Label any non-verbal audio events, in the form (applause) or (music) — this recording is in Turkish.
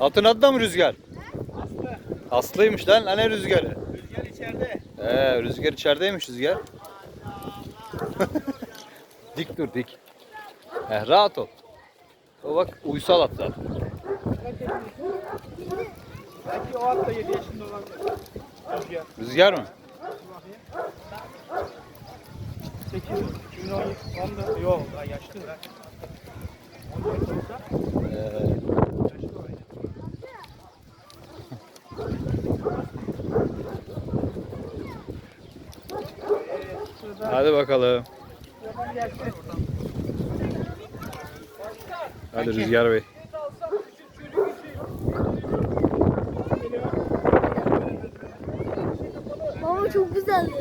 Atın adı da mı Rüzgar? Aslı. Aslıymış lan. Lan ne rüzgarı? Rüzgar içeride. Ee, rüzgar içerideymiş rüzgar. (laughs) dik dur dik. Heh, rahat ol. O bak uysal at zaten. Belki o at da 7 yaşında olabilir. Rüzgar. Rüzgar mı? 8, 2010, 14, yok daha yaşlı lan. 14 olsa yaşlı şurada hadi bakalım. Hadi Rüzgar Bey. Baba çok güzeldi.